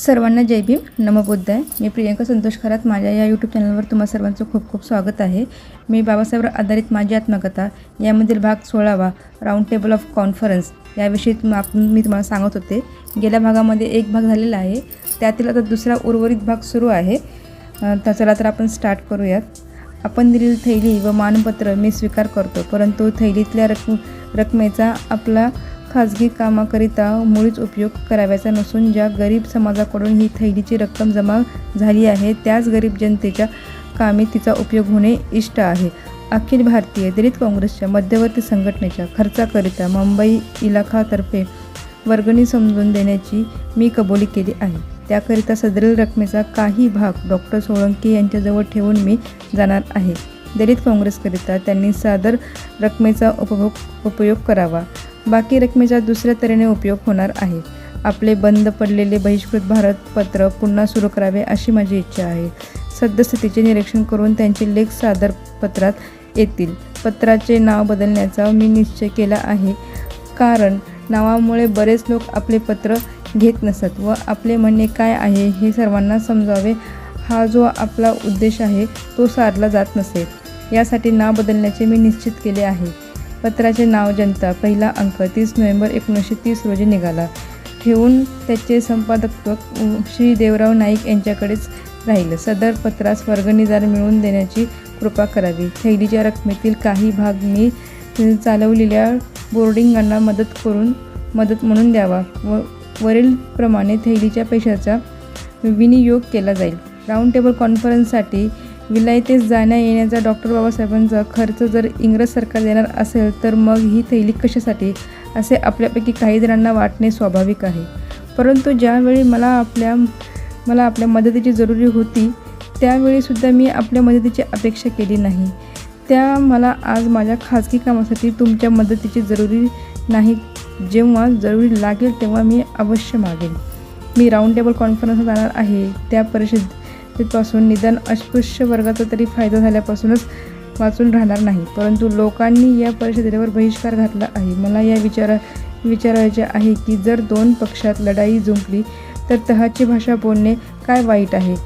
सर्वांना जय भीम. नमबुद्ध आहे मी प्रियंका संतोष खरात. माझ्या या यूट्यूब चॅनलवर तुम्हा सर्वांचं खूप खूप स्वागत आहे. मी बाबासाहेबवर आधारित माझी आत्मकथा यामधील भाग सोळावा राऊंड टेबल ऑफ कॉन्फरन्स याविषयी आपण मी तुम्हाला सांगत होते. गेल्या भागामध्ये एक भाग झालेला आहे. त्यातील आता दुसरा उर्वरित भाग सुरू आहे. तर चला तर आपण स्टार्ट करूयात. आपण दिलेली थैली व मानपत्र मी स्वीकार करतो परंतु थैलीतल्या रकम रकमेचा आपला खाजगी कामाकरिता मुळीच उपयोग करावयाचा नसून ज्या गरीब समाजाकडून ही थैलीची रक्कम जमा झाली आहे त्याच गरीब जनतेच्या कामी तिचा उपयोग होणे इष्ट आहे. अखिल भारतीय दलित काँग्रेसच्या मध्यवर्ती संघटनेच्या खर्चाकरिता मुंबई इलाखातर्फे वर्गणी समजून देण्याची मी कबुली केली आहे. त्याकरिता सदरील रकमेचा काही भाग डॉक्टर सोळंकी यांच्याजवळ ठेवून मी जाणार आहे. दलित काँग्रेसकरिता त्यांनी सादर रकमेचा उपभोग उपयोग करावा. बाकी रकमेचा दुसऱ्या तऱ्हेने उपयोग होणार आहे. आपले बंद पडलेले बहिष्कृत भारत पत्र पुन्हा सुरू करावे अशी माझी इच्छा आहे. सद्यस्थितीचे निरीक्षण करून त्यांचे लेख सादर पत्रात येतील. पत्राचे नाव बदलण्याचा मी निश्चय केला आहे. कारण नावामुळे बरेच लोक आपले पत्र घेत नसत व आपले म्हणणे काय आहे हे सर्वांना समजावे हा जो आपला उद्देश आहे तो साधला जात नसेल यासाठी नाव बदलण्याचे मी निश्चित केले आहे. पत्राचे नाव जनता. पहिला अंक तीस नोव्हेंबर एकोणीसशे तीस रोजी निघाला. ठेवून त्याचे संपादकत्व श्री देवराव नाईक यांच्याकडेच राहिलं. सदर पत्रास वर्गणीदार मिळवून देण्याची कृपा करावी. थैलीच्या रकमेतील काही भाग मी चालवलेल्या बोर्डिंगांना मदत करून मदत म्हणून द्यावा. व वरीलप्रमाणे थैलीच्या पैशाचा विनियोग केला जाईल. राऊंड टेबल कॉन्फरन्ससाठी विलायतेस जाण्या येण्याचा डॉक्टर बाबासाहेबांचा खर्च जर इंग्रज सरकार देणार असेल तर मग ही थैली कशासाठी? असे आपल्यापैकी काही जणांना वाटणे स्वाभाविक आहे. परंतु ज्यावेळी मला आपल्या मला आपल्या मदतीची जरुरी होती त्यावेळीसुद्धा मी आपल्या मदतीची अपेक्षा केली नाही. त्या मला आज माझ्या खाजगी कामासाठी तुमच्या मदतीची जरुरी नाही. जेव्हा जरुरी लागेल तेव्हा मी अवश्य मागेन. मी राऊंड टेबल कॉन्फरन्सला जाणार आहे. त्या परिषदेपासून निदान अस्पृश्य वर्गाचा तरी फायदा झाल्यापासूनच वाचून राहणार नाही. परंतु लोकांनी या परिषदेवर बहिष्कार घातला आहे. मला या विचारा विचारायचे आहे की जर दोन पक्षात लढाई जुंपली तर तहाची भाषा बोलणे काय वाईट आहे?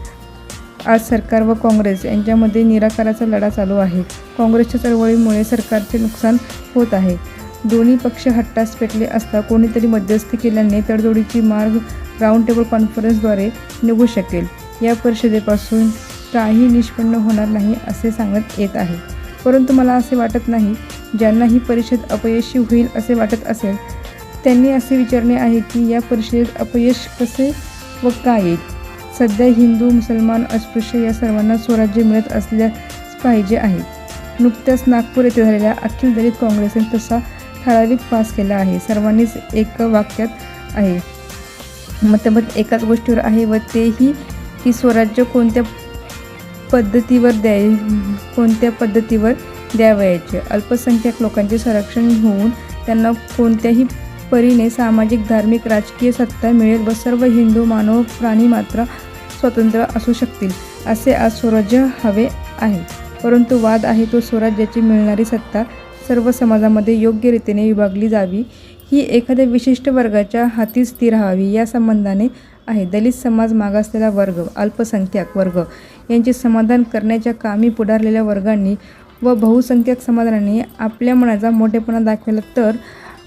आज सरकार व काँग्रेस यांच्यामध्ये निराकाराचा लढा चालू आहे. काँग्रेसच्या चळवळीमुळे सरकारचे नुकसान होत आहे. दोन्ही पक्ष हट्टास पेटले असता कोणीतरी मध्यस्थी केल्याने तडजोडीची मार्ग राऊंड टेबल कॉन्फरन्सद्वारे निघू शकेल. या परिषदेपासून काही निष्पन्न होणार नाही असे सांगत येत आहे. परंतु मला असे वाटत नाही ज्यांना ही परिषद अपयशी होईल असे वाटत असेल त्यांनी असे विचारणे आहे की या परिषदेत अपयश कसे व का येईल? सध्या हिंदू मुसलमान अस्पृश्य या सर्वांना स्वराज्य मिळत असल्यास पाहिजे आहे. नुकत्याच नागपूर येथे झालेल्या अखिल दलित काँग्रेसने तसा ठराविक पास केला आहे. सर्वांनीच एक वाक्यात आहे. मतमत एकाच गोष्टीवर आहे व तेही की स्वराज्य कोणत्या पद्धतीवर द्याय कोणत्या पद्धतीवर द्यावयाचे? अल्पसंख्याक लोकांचे संरक्षण होऊन त्यांना कोणत्याही परीने सामाजिक धार्मिक राजकीय सत्ता मिळेल व सर्व हिंदू मानव प्राणी मात्र स्वतंत्र असू शकतील असे आज स्वराज्य हवे आहे. परंतु वाद आहे तो स्वराज्याची मिळणारी सत्ता सर्व समाजामध्ये योग्य रीतीने विभागली जावी ही एखाद्या विशिष्ट वर्गाच्या हाती स्थिर राहावी या संबंधाने आहे. दलित समाज मागासलेला वर्ग अल्पसंख्याक वर्ग यांचे समाधान करण्याच्या कामी पुढारलेल्या वर्गांनी व बहुसंख्याक समाधानाने आपल्या मनाचा मोठेपणा दाखवला तर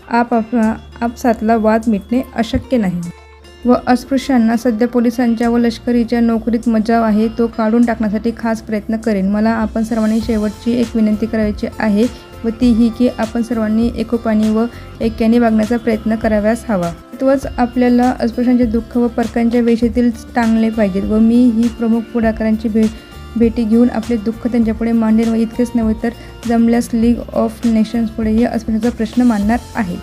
आप आपसातला वाद मिटणे अशक्य नाही. व अस्पृश्यांना सध्या पोलिसांच्या व लष्करीच्या नोकरीत मजाव आहे तो काढून टाकण्यासाठी खास प्रयत्न करेन. मला आपण सर्वांनी शेवटची एक विनंती करायची आहे व ती ही की आपण सर्वांनी एकोपाने व एक्याने वागण्याचा प्रयत्न कराव्यास हवा. त्वच आपल्याला अस्पृश्यांचे दुःख व परकांच्या वेशेतील टांगले पाहिजेत व मी ही प्रमुख पुढाकारांची भेट भेटी घेऊन आपले दुःख त्यांच्यापुढे मांडेन व इतकेच नव्हे तर जमल्यास लीग ऑफ नेशन्सपुढेही अस्पृश्यांचा प्रश्न मांडणार आहे.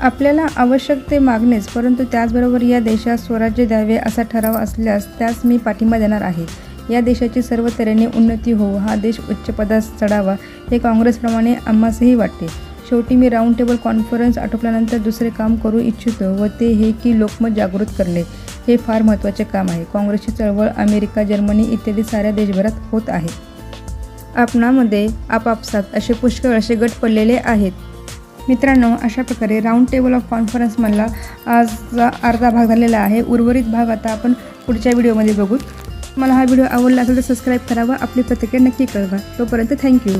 आपल्याला आवश्यक ते मागणेच परंतु त्याचबरोबर या देशात स्वराज्य द्यावे असा ठराव असल्यास त्यास मी पाठिंबा देणार आहे. या देशाची सर्व तऱ्हेने उन्नती होऊ हा देश उच्चपदास चढावा हे काँग्रेसप्रमाणे आम्हासही वाटते. शेवटी मी राऊंड टेबल कॉन्फरन्स आटोपल्यानंतर दुसरे काम करू इच्छितो व ते हे की लोकमत जागृत करणे हे फार महत्त्वाचे काम आहे. काँग्रेसची चळवळ अमेरिका जर्मनी इत्यादी साऱ्या देशभरात होत आहे. आपणामध्ये आपापसात असे पुष्कळ असे गट पडलेले आहेत. मित्रांनो अशा प्रकारे राऊंड टेबल ऑफ कॉन्फरन्समधला आजचा अर्धा भाग झालेला आहे. उर्वरित भाग आता आपण पुढच्या व्हिडिओमध्ये बघू. मला हा व्हिडिओ आवडला असेल तर सबस्क्राईब करावा. आपली प्रतिक्रिया नक्की कळवा. तोपर्यंत थँक्यू